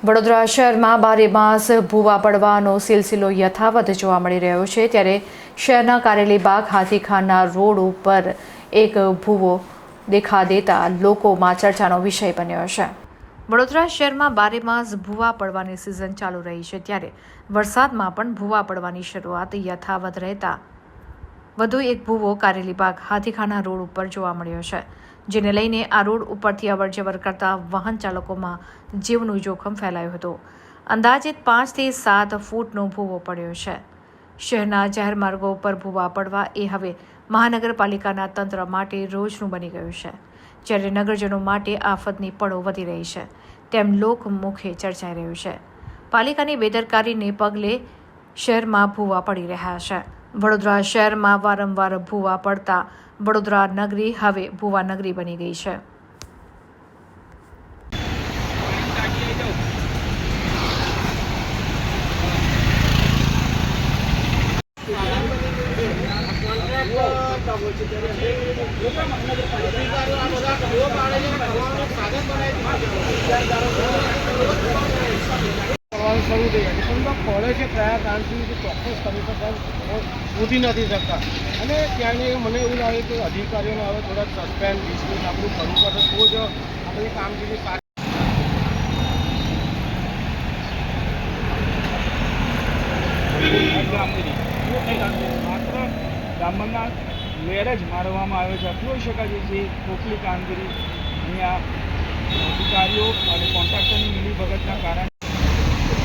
વડોદરા શહેરમાં બારે માસ ભૂવા પડવાનો સિલસિલો યથાવત જોવા મળી રહ્યો છે ત્યારે શહેરના કારેલીબાગ હાથીખાના રોડ ઉપર એક ભૂવો દેખા દેતા લોકોમાં ચર્ચાનો વિષય બન્યો છે. વડોદરા શહેરમાં બારે માસ ભૂવા પડવાની સિઝન ચાલુ રહી છે ત્યારે વરસાદમાં પણ ભૂવા પડવાની શરૂઆત યથાવત રહેતા વધુ એક ભૂવો કારેલીબાગ હાથીખાના રોડ ઉપર જોવા મળ્યો છે. જેને લઈને આ રોડ ઉપરથી અવરજવર કરતા વાહન ચાલકોમાં જીવનું જોખમ ફેલાયું હતું. અંદાજિત પાંચથી સાત ફૂટનો ભૂવો પડ્યો છે. શહેરના જાહેર માર્ગો ઉપર ભૂવા પડવા એ હવે મહાનગરપાલિકાના તંત્ર માટે રોજનું બની ગયું છે. જ્યારે નગરજનો માટે આફતની પળો વધી રહી છે, તેમ લોકમુખે ચર્ચાઈ રહ્યું છે. પાલિકાની બેદરકારીને પગલે શહેરમાં ભૂવા પડી રહ્યા છે. વડોદરા શહેરમાં વારંવાર ભૂવા પડતા વડોદરા નગરી હવે ભુવા નગરી બની ગઈ છે. જાય છે પણ એમાં પડે કોલેજે કયા કારણથી સુધી ચોક્કસ તમે તો શોધી નથી શકતા. અને ત્યાં મને એવું લાગે કે અધિકારીઓને હવે થોડા સસ્પેન્ડ ડિસમિસ આપણું કરવું પડશે તો જ આપણી કામગીરી સારી માત્ર બ્રાહ્મણના વેર જ મારવામાં આવ્યો છે. જોઈ શકાય છે જે ખોખલી કામગીરી અહીંયા અધિકારીઓ અને કોન્ટ્રાક્ટરની મિલીભગતના કારણે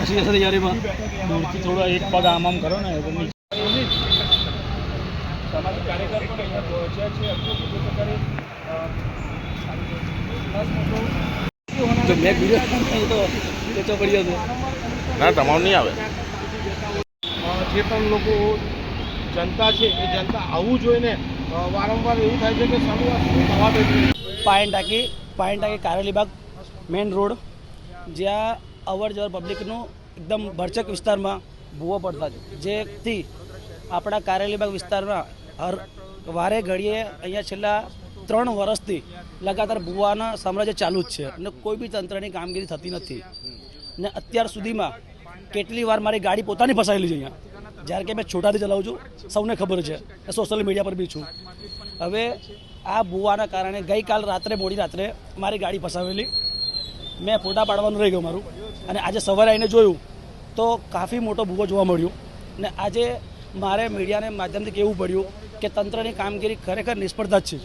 પછી અસર યારીમાં દૂરથી થોડો એક પગ આમ આમ કરો ને તો નીચે. કાર્યકર પણ અહીંયા પહોંચ્યા છે. હજુ પ્રકારે અ, ખાસ મોટો તો મેં વીડિયો તો પડ્યો હતો ના તમારું નહીં આવે. જે પણ લોકો જનતા છે એ જનતા આવવું જોઈએ ને. વારંવાર એવું થાય છે કે દે પાયન ટાંકી પાયન ટાંકી કારેલીબાગ મેઇન રોડ જ્યાં અવર જવર પબ્લિકનું એકદમ ભરચક વિસ્તારમાં ભૂવો પડતા જેથી આપણા કારેલીબાગ વિસ્તારમાં હર વારે ઘડીએ અહીંયા છેલ્લા ત્રણ વર્ષથી લગાતાર ભૂવાના સામ્રાજ્ય ચાલુ જ છે અને કોઈ બી તંત્રની કામગીરી થતી નથી. ને અત્યાર સુધીમાં કેટલી વાર મારી ગાડી પોતાની ફસાયેલી છે અહીંયા. જ્યારે કે મેં છોટાથી ચલાવું છું, સૌને ખબર છે. સોશિયલ મીડિયા પર બી છું. હવે આ ભૂવાના કારણે ગઈકાલ રાત્રે, મોડી રાત્રે મારી ગાડી ફસાવેલી. મેં ફોટા પાડવાનું રહી ગયું મારું. અને આજે સવારે આવીને જોયું તો કાફી મોટો ભૂવો જોવા મળ્યો. ને આજે મારે મીડિયાને માધ્યમથી કહેવું પડ્યું કે તંત્રની કામગીરી ખરેખર નિષ્ફળતા જ છે.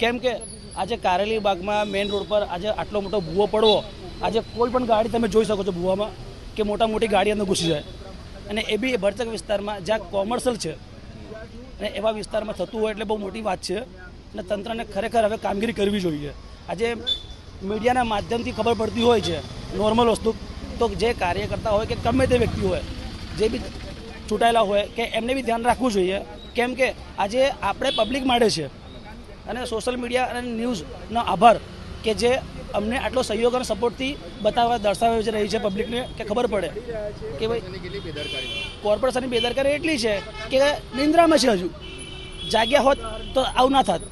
કેમ કે આજે કારેલી બાગમાં મેઇન રોડ પર આજે આટલો મોટો ભૂવો પડવો, આજે કોઈ પણ ગાડી તમે જોઈ શકો છો ભૂવામાં કે મોટા મોટી ગાડી અંદર ઘૂસી જાય. અને એ બી ભરચક વિસ્તારમાં જ્યાં કોમર્શિયલ છે. અને એવા વિસ્તારમાં થતું હોય એટલે બહુ મોટી વાત છે. અને તંત્રને ખરેખર હવે કામગીરી કરવી જોઈએ. આજે મીડિયાના માધ્યમથી ખબર પડતી હોય છે નોર્મલ વસ્તુ. તો જે કાર્યકર્તા હોય કે ગમે તે વ્યક્તિ હોય, જે બી ચૂંટાયેલા હોય, કે એમને બી ધ્યાન રાખવું જોઈએ. કેમ કે આજે આપણે પબ્લિક માટે છે અને સોશિયલ મીડિયા અને ન્યૂઝનો આભાર કે જે અમને આટલો સહયોગ અને સપોર્ટથી બતાવવા દર્શાવે રહી છે પબ્લિકને કે ખબર પડે કે ભાઈ કોર્પોરેશનની બેદરકારી એટલી છે કે નિંદ્રામાં છે હજુ. જાગ્યા હોત તો આવું ના થાત.